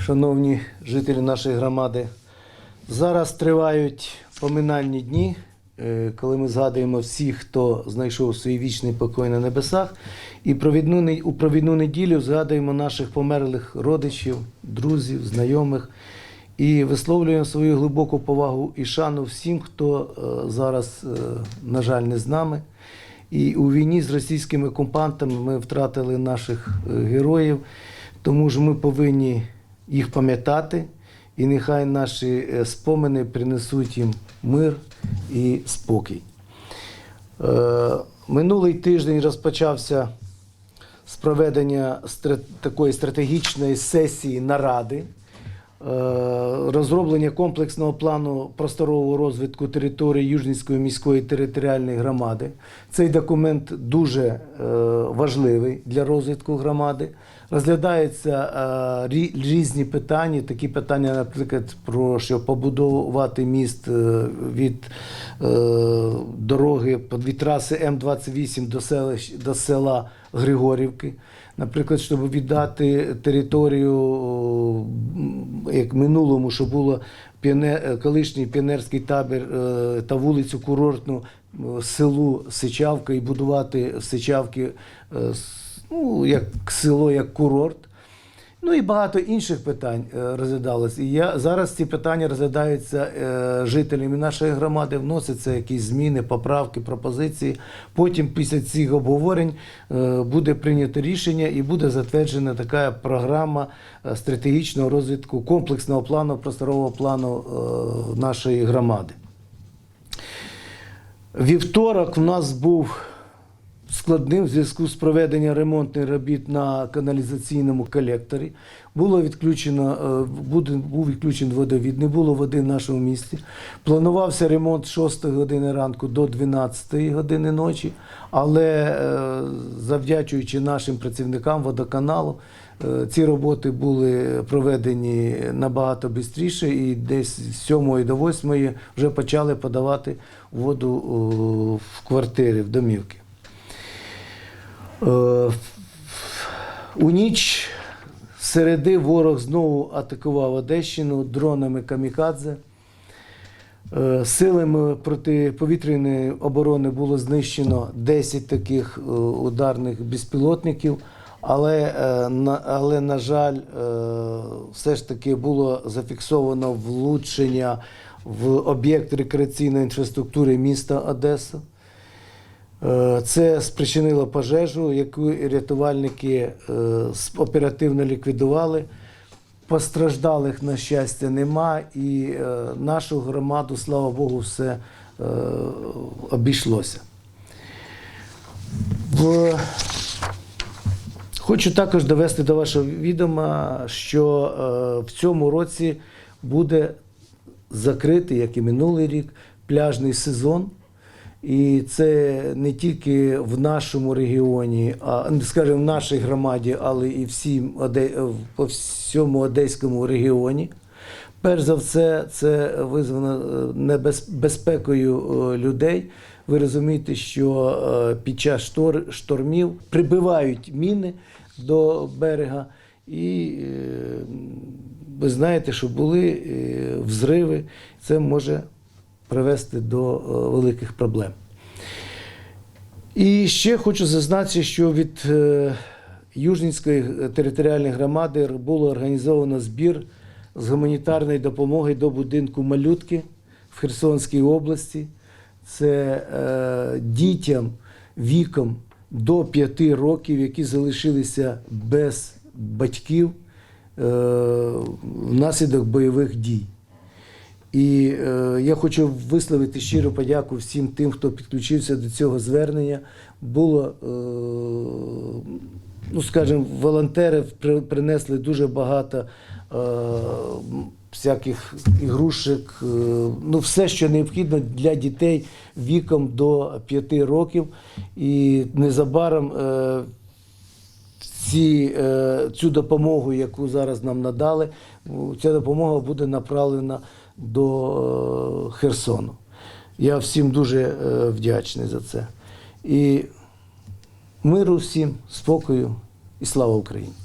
шановні жителі нашої громади. Зараз тривають поминальні дні, е, коли ми згадуємо всіх, хто знайшов свій вічний покой на небесах. І провідну, у провідну неділю згадуємо наших померлих родичів, друзів, знайомих. І висловлюємо свою глибоку повагу і шану всім, хто е, зараз, е, на жаль, не з нами. І у війні з російськими окупантами ми втратили наших героїв, тому ж ми повинні їх пам'ятати, і нехай наші е, спомини принесуть їм мир і спокій. Е, Минулий тиждень розпочався з проведення такої стратегічної сесії наради. Е, розроблення комплексного плану просторового розвитку території Южницької міської територіальної громади. Цей документ дуже е, важливий для розвитку громади. Розглядаються е, різні питання, такі питання, наприклад, про що побудувати міст від дороги від траси М28 до, селищ, до села Григорівки. Наприклад, щоб віддати територію, як минулому, що було колишній піонерський табір е, та вулицю курортну е, селу Сичавка і будувати Сичавки е, ну, як село, як курорт. Ну і багато інших питань е, розглядалось. І я зараз ці питання розглядаються е, жителями нашої громади, вносяться якісь зміни, поправки, пропозиції. Потім, після цих обговорень, е, буде прийнято рішення і буде затверджена така програма стратегічного розвитку комплексного плану, просторового плану нашої громади. Вівторок в нас був складним в зв'язку з проведенням ремонтних робіт на каналізаційному колекторі. Було відключено, е, був відключений водовід, не було води в нашому місті. Планувався ремонт з 6 години ранку до 12 години ночі, але е, завдячуючи нашим працівникам водоканалу, е, ці роботи були проведені набагато швидше, і десь з 7 до 8 вже почали подавати воду в квартири, в домівки. Е, У ніч середи ворог знову атакував Одещину дронами камікадзе. Е, Силами протиповітряної оборони було знищено 10 таких е, ударних безпілотників, але, але на жаль, все ж таки було зафіксовано влучення в об'єкт рекреаційної інфраструктури міста Одеса. Е, Це спричинило пожежу, яку рятувальники е, оперативно ліквідували. Постраждалих, на щастя, нема, і е, нашу громаду, слава Богу, все обійшлося. Хочу також довести до вашого відома, що в цьому році буде закритий, як і минулий рік, пляжний сезон. І це не тільки в нашому регіоні, а скажімо, в нашій громаді, але і всім по всьому одеському регіоні. Перш за все, це визвано е, небезпекою е, людей. Ви розумієте, що е, під час штор... штормів прибивають міни до берега, і ви знаєте, що були взриви. Це може привести до е, великих проблем. І ще хочу зазначити, що від е, Южнінської територіальної громади було організовано збір з гуманітарної допомоги до будинку малютки в Херсонській області. Це е, дітям віком до 5 років, які залишилися без батьків е, внаслідок бойових дій. І е, я хочу висловити щиру подяку всім тим, хто підключився до цього звернення. Було, е, ну скажімо, волонтери при- принесли дуже багато е, всяких ігрушек, е, ну все, що необхідно для дітей віком до 5 років. І незабаром е, ці, е, цю допомогу, яку зараз нам надали, ця допомога буде направлена до е, Херсону. Я всім дуже е, вдячний за це. І миру всім, спокою і слава Україні!